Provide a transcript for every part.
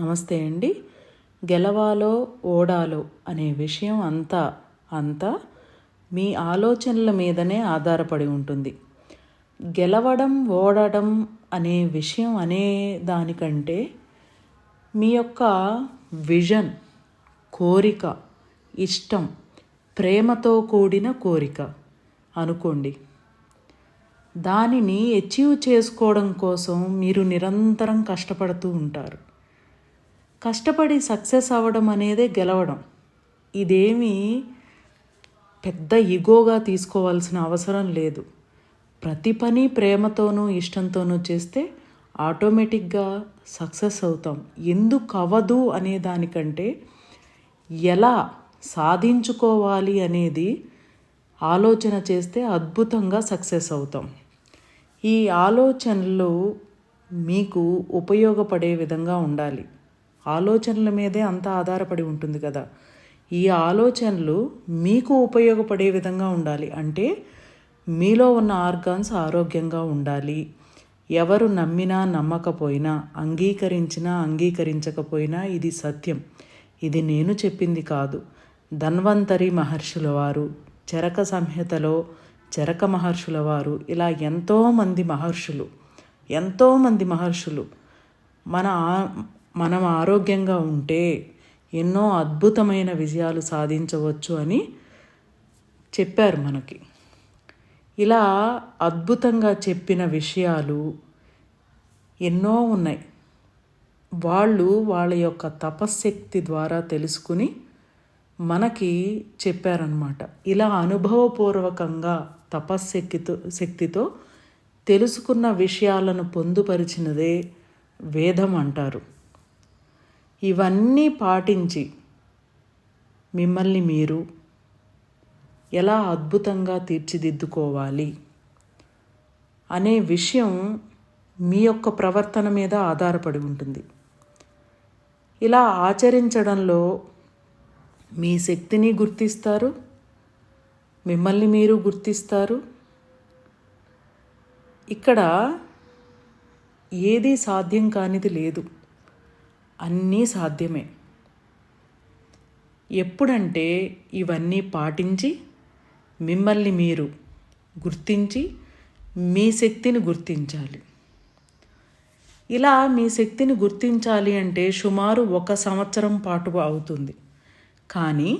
నమస్తే అండి. గెలవాలో ఓడాలో అనే విషయం అంతా అంతా మీ ఆలోచనల మీదనే ఆధారపడి ఉంటుంది. గెలవడం ఓడడం అనే విషయం అనే దానికంటే మీ యొక్క విజన్ కోరిక ఇష్టం ప్రేమతో కూడిన కోరిక అనుకోండి. దానిని అచీవ్ చేసుకోవడం కోసం మీరు నిరంతరం కష్టపడుతూ ఉంటారు. కష్టపడి సక్సెస్ అవ్వడం అనేదే గెలవడం. ఇదేమీ పెద్ద ఇగోగా తీసుకోవాల్సిన అవసరం లేదు. ప్రతి పని ప్రేమతోనూ ఇష్టంతోనూ చేస్తే ఆటోమేటిక్గా సక్సెస్ అవుతాం. ఎందుకు అవ్వదు అనే దానికంటే ఎలా సాధించుకోవాలి అనేది ఆలోచన చేస్తే అద్భుతంగా సక్సెస్ అవుతాం. ఈ ఆలోచనలు మీకు ఉపయోగపడే విధంగా ఉండాలి. ఆలోచనల మీదే అంతా ఆధారపడి ఉంటుంది కదా. ఈ ఆలోచనలు మీకు ఉపయోగపడే విధంగా ఉండాలి. అంటే మీలో ఉన్న ఆర్గాన్స్ ఆరోగ్యంగా ఉండాలి. ఎవరు నమ్మినా నమ్మకపోయినా అంగీకరించినా అంగీకరించకపోయినా ఇది సత్యం. ఇది నేను చెప్పింది కాదు. ధన్వంతరి మహర్షుల వారు చరక సంహితలో చరక మహర్షుల వారు ఇలా ఎంతోమంది మహర్షులు ఎంతోమంది మహర్షులు మన ఆ- మనం ఆరోగ్యంగా ఉంటే ఎన్నో అద్భుతమైన విజయాలు సాధించవచ్చు అని చెప్పారు మనకి. ఇలా అద్భుతంగా చెప్పిన విషయాలు ఎన్నో ఉన్నాయి. వాళ్ళు వాళ్ళ యొక్క తపశ్శక్తి ద్వారా తెలుసుకుని మనకి చెప్పారనమాట ఇలా అనుభవపూర్వకంగా తపశ్శక్తితో శక్తితో తెలుసుకున్న విషయాలను పొందుపరిచినదే వేదం అంటారు. ఇవన్నీ పాటించి మిమ్మల్ని మీరు ఎలా అద్భుతంగా తీర్చిదిద్దుకోవాలి అనే విషయం మీ యొక్క ప్రవర్తన మీద ఆధారపడి ఉంటుంది. ఇలా ఆచరించడంలో మీ శక్తిని గుర్తిస్తారు మిమ్మల్ని మీరు గుర్తిస్తారు. ఇక్కడ ఏది సాధ్యం కానిది లేదు. అన్నీ సాధ్యమే. ఎప్పుడంటే ఇవన్నీ పాటించి మిమ్మల్ని మీరు గుర్తించి మీ శక్తిని గుర్తించాలి. ఇలా మీ శక్తిని గుర్తించాలి అంటే సుమారు ఒక సంవత్సరం పాటు అవుతుంది. కానీ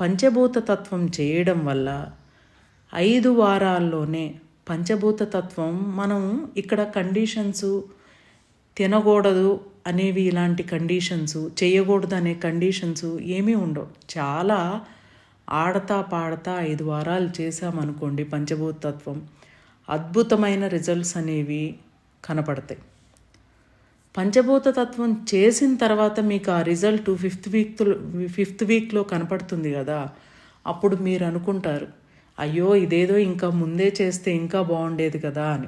పంచభూత తత్వం చేయడం వల్ల ఐదు వారాల్లోనే పంచభూత తత్వం మనం ఇక్కడ కండిషన్స్ తినకూడదు అనేవి ఇలాంటి కండిషన్స్ చేయకూడదు అనే కండిషన్స్ ఏమీ ఉండవు. చాలా ఆడతా పాడతా ఐదు వారాలు చేసామనుకోండి పంచభూతత్వం. అద్భుతమైన రిజల్ట్స్ అనేవి కనపడతాయి. పంచభూత తత్వం చేసిన తర్వాత మీకు ఆ రిజల్ట్ ఫిఫ్త్ వీక్ ఫిఫ్త్ వీక్లో కనపడుతుంది కదా. అప్పుడు మీరు అనుకుంటారు అయ్యో ఇదేదో ఇంకా ముందే చేస్తే ఇంకా బాగుండేది కదా అని.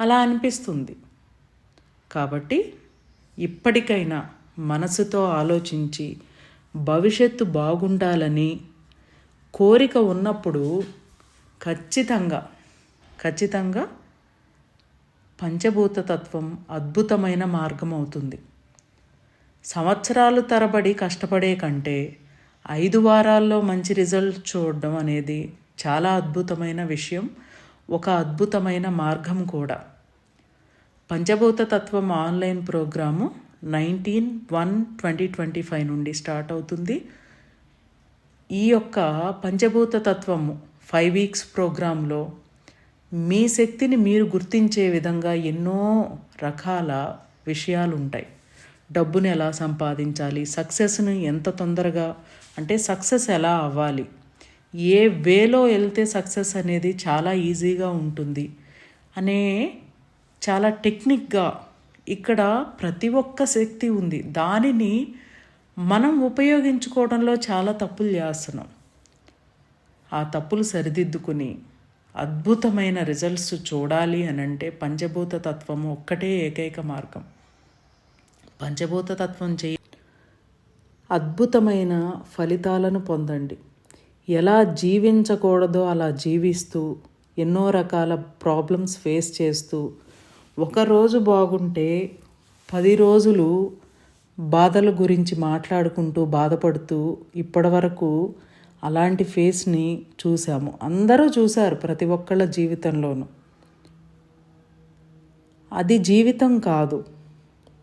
అలా అనిపిస్తుంది. కాబట్టి ఇప్పటికైనా మనసుతో ఆలోచించి భవిష్యత్తు బాగుండాలని కోరిక ఉన్నప్పుడు ఖచ్చితంగా ఖచ్చితంగా పంచభూత తత్వం అద్భుతమైన మార్గం అవుతుంది. సంవత్సరాలు తరబడి కష్టపడే కంటే ఐదు వారాల్లో మంచి రిజల్ట్ చూడడం అనేది చాలా అద్భుతమైన విషయం ఒక అద్భుతమైన మార్గం కూడా. పంచభూత తత్వం online programme nineteen one twenty twenty five నుండి స్టార్ట్ అవుతుంది. ఈ యొక్క పంచభూత తత్వము ఫైవ్ వీక్స్ ప్రోగ్రాంలో మీ శక్తిని మీరు గుర్తించే విధంగా ఎన్నో రకాల విషయాలు ఉంటాయి డబ్బుని ఎలా సంపాదించాలి? సక్సెస్ని ఎంత తొందరగా అంటే సక్సెస్ ఎలా అవ్వాలి? ఏ వేలో వెళ్తే సక్సెస్ అనేది చాలా ఈజీగా ఉంటుంది. అనే చాలా టెక్నిక్గా ఇక్కడ ప్రతి ఒక్క శక్తి ఉంది. దానిని మనం ఉపయోగించుకోవడంలో చాలా తప్పులు చేస్తున్నాం. ఆ తప్పులు సరిదిద్దుకుని అద్భుతమైన రిజల్ట్స్ చూడాలి అని అంటే పంచభూత తత్వము ఒక్కటే ఏకైక మార్గం. పంచభూత తత్వం చేయ అద్భుతమైన ఫలితాలను పొందండి. ఎలా జీవించకూడదో అలా జీవిస్తూ ఎన్నో రకాల ప్రాబ్లమ్స్ ఫేస్ చేస్తూ ఒకరోజు బాగుంటే పది రోజులు బాధల గురించి మాట్లాడుకుంటూ బాధపడుతూ ఇప్పటివరకు అలాంటి ఫేస్ని చూసాము అందరూ చూశారు ప్రతి ఒక్కళ్ళ జీవితంలోనూ. అది జీవితం కాదు.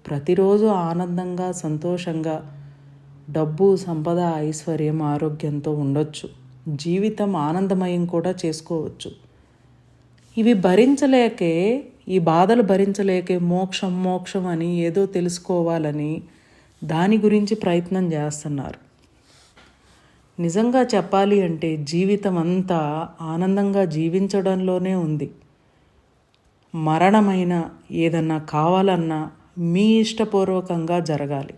ప్రతిరోజు ఆనందంగా సంతోషంగా డబ్బు సంపద ఐశ్వర్యం ఆరోగ్యంతో ఉండొచ్చు. జీవితం ఆనందమయం కూడా చేసుకోవచ్చు. ఇవి భరించలేకే ఈ బాధలు భరించలేకే మోక్షం మోక్షం అని ఏదో తెలుసుకోవాలని దాని గురించి ప్రయత్నం చేస్తున్నారు. నిజంగా చెప్పాలి అంటే జీవితం అంతా ఆనందంగా జీవించడంలోనే ఉంది. మరణమైన ఏదన్నా కావాలన్నా మీ ఇష్టపూర్వకంగా జరగాలి.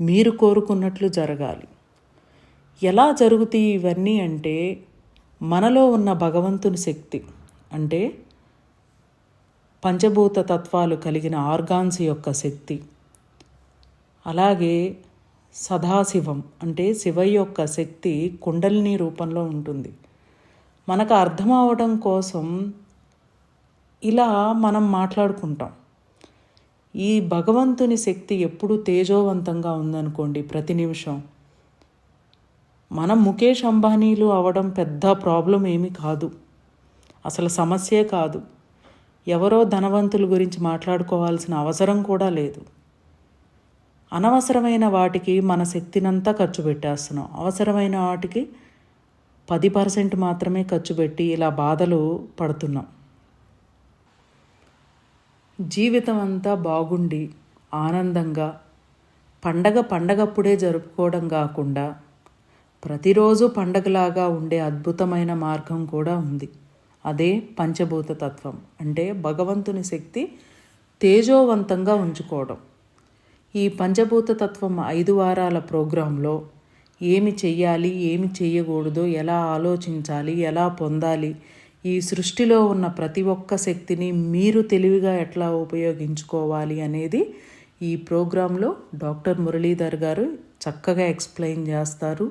మీరు కోరుకున్నట్లు జరగాలి. ఎలా జరుగుతాయి ఇవన్నీ అంటే మనలో ఉన్న భగవంతుని శక్తి అంటే పంచభూత తత్వాలు కలిగిన ఆర్గాన్స్ యొక్క శక్తి. అలాగే సదాశివం అంటే శివ యొక్క శక్తి కుండలిని రూపంలో ఉంటుంది. మనకు అర్థం అవడం కోసం ఇలా మనం మాట్లాడుకుంటాం. ఈ భగవంతుని శక్తి ఎప్పుడు తేజోవంతంగా ఉందనుకోండి ప్రతి నిమిషం. మనం ముఖేష్ అంబానీలు అవడం పెద్ద ప్రాబ్లం ఏమీ కాదు. అసలు సమస్యే కాదు. ఎవరో ధనవంతుల గురించి మాట్లాడుకోవాల్సిన అవసరం కూడా లేదు. అనవసరమైన వాటికి మన శక్తినంతా ఖర్చు పెట్టేస్తున్నాం. అవసరమైన వాటికి పది పర్సెంట్ మాత్రమే ఖర్చు పెట్టి ఇలా బాధలు పడుతున్నాం. జీవితం అంతా బాగుండి ఆనందంగా పండగ పండగప్పుడే జరుపుకోవడం కాకుండా ప్రతిరోజు పండగలాగా ఉండే అద్భుతమైన మార్గం కూడా ఉంది. అదే పంచభూత తత్వం అంటే భగవంతుని శక్తి తేజోవంతంగా ఉంచుకోవడం. ఈ పంచభూత తత్వం ఐదు వారాల ప్రోగ్రాంలో ఏమి చెయ్యాలి ఏమి చేయకూడదో ఎలా ఆలోచించాలి ఎలా పొందాలి ఈ సృష్టిలో ఉన్న ప్రతి ఒక్క శక్తిని మీరు తెలివిగా ఎట్లా ఉపయోగించుకోవాలి అనేది ఈ ప్రోగ్రాంలో డాక్టర్ మురళీధర్ గారు చక్కగా ఎక్స్ప్లెయిన్ చేస్తారు.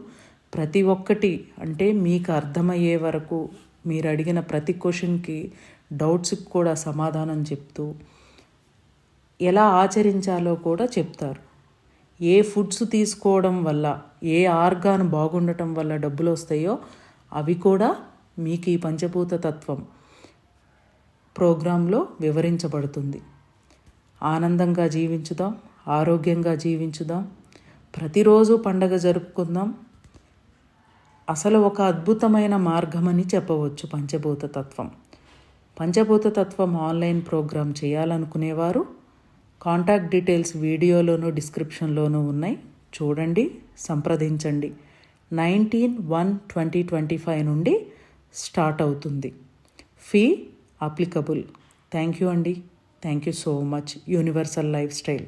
ప్రతి ఒక్కటి అంటే మీకు అర్థమయ్యే వరకు మీరు అడిగిన ప్రతి క్వశ్చన్కి డౌట్స్కి కూడా సమాధానం చెప్తూ ఎలా ఆచరించాలో కూడా చెప్తారు. ఏ ఫుడ్స్ తీసుకోవడం వల్ల ఏ ఆర్గాన్ బాగుండటం వల్ల డబ్బులు వస్తాయో అవి కూడా మీకు ఈ పంచభూత తత్వం ప్రోగ్రాంలో వివరించబడుతుంది. ఆనందంగా జీవించుదాం ఆరోగ్యంగా జీవించుదాం. ప్రతిరోజు పండగ జరుపుకుందాం. అసలు ఒక అద్భుతమైన మార్గమని చెప్పవచ్చు పంచభూత తత్వం పంచభూత తత్వం ఆన్లైన్ ప్రోగ్రాం చేయాలనుకునేవారు. కాంటాక్ట్ డీటెయిల్స్ వీడియోలోనూ డిస్క్రిప్షన్లోనూ ఉన్నాయి. చూడండి సంప్రదించండి. Nineteen one twenty twenty five నుండి స్టార్ట్ అవుతుంది. Fee applicable. థ్యాంక్ యూ అండి. Thank you so much. Universal life style.